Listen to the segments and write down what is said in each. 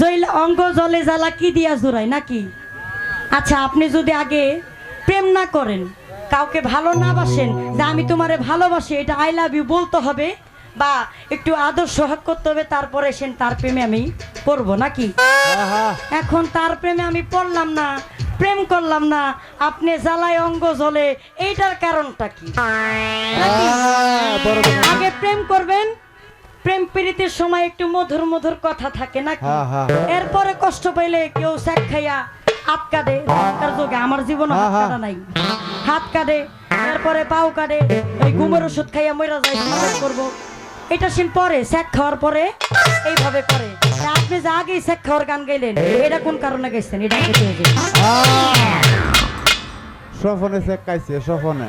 জইলা অঙ্গ জলে জ্বালা কি দিয়া জোড়ায় নাকি? আচ্ছা আপনি যদি আগে প্রেম না করেন কাউকে ভালো না বাসেন যে আমি তোমারে ভালোবাসি এটা আই লাভ ইউ বলতে হবে বা একটু আদর সোহাগ করতে হবে তারপরে সেন তার প্রেমে আমি পড়ব নাকি? এখন তার প্রেমে আমি পড়লাম না প্রেম করলাম না আপনি জ্বালায় অঙ্গ জ্বলে এইটার কারণটা কি। আগে প্রেম করবেন প্রেম পীড়িতের সময় একটু মধুর মধুর কথা থাকে নাকি? হ্যাঁ, হ্যাঁ। এরপরে কষ্ট পাইলে কেউ স্যাক খাইয়া হাত কাটে তার যোগে আমার জীবনে হাত হ্যাঁ, হ্যাঁ। কাটা নাই। হাত কাটে এরপরে পাও কাটে ওই ঘুমের ওষুধ খাইয়া মইরা যায় করব। এটা সিন পরে স্যাক খাওয়ার পরে এইভাবে করে। আপনি যে আগেই স্যাক খাওয়ার গান গাইলেন এটা কোন কারণে গাইছেন? এটা সফনে চেক খাইছে সফনে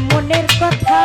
মনের কথা।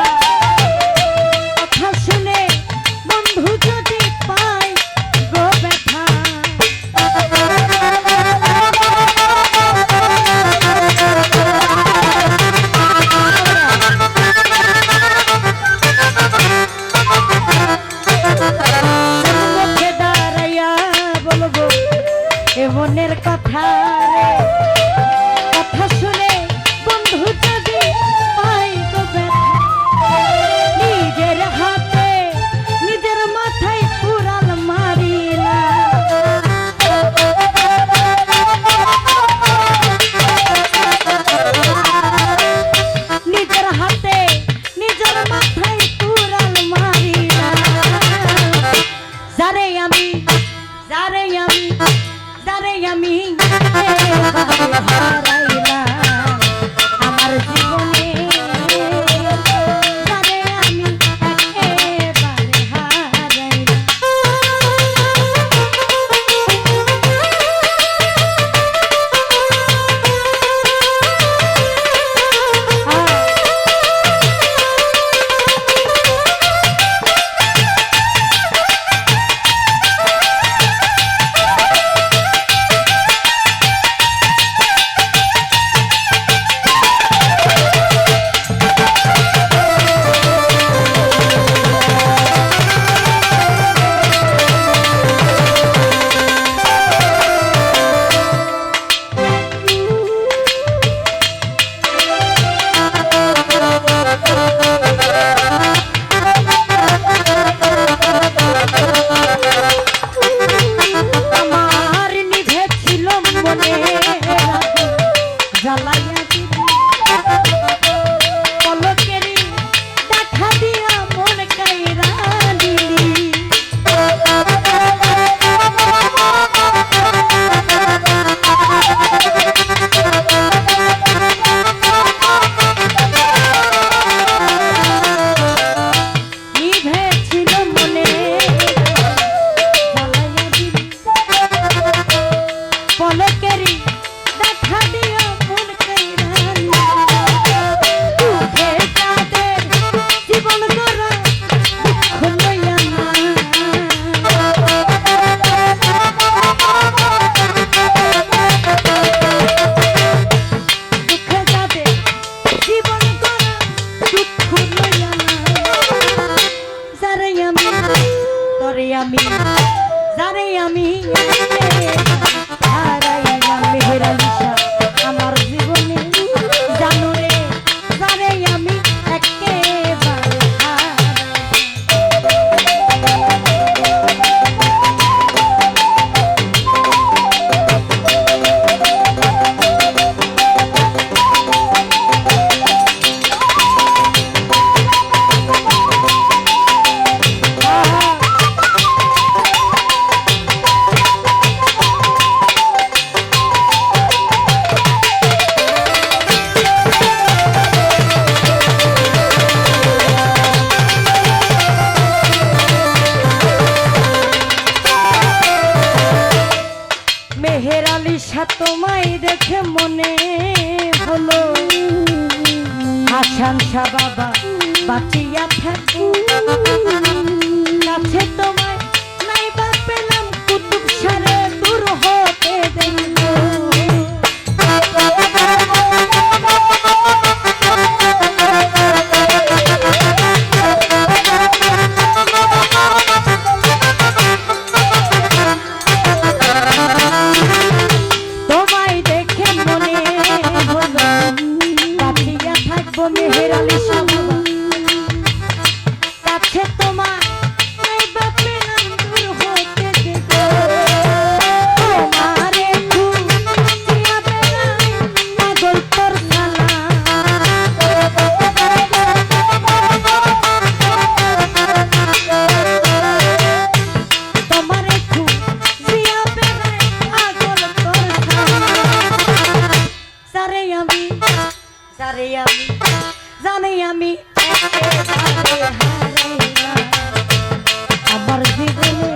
আমি যারে আমি হারাইলাম মেহের আলিশা আশাংসা বাবা বাঁচিয়া থাকব। কাছে মেহের আলী সাহু জানি আমি আমার জীবনে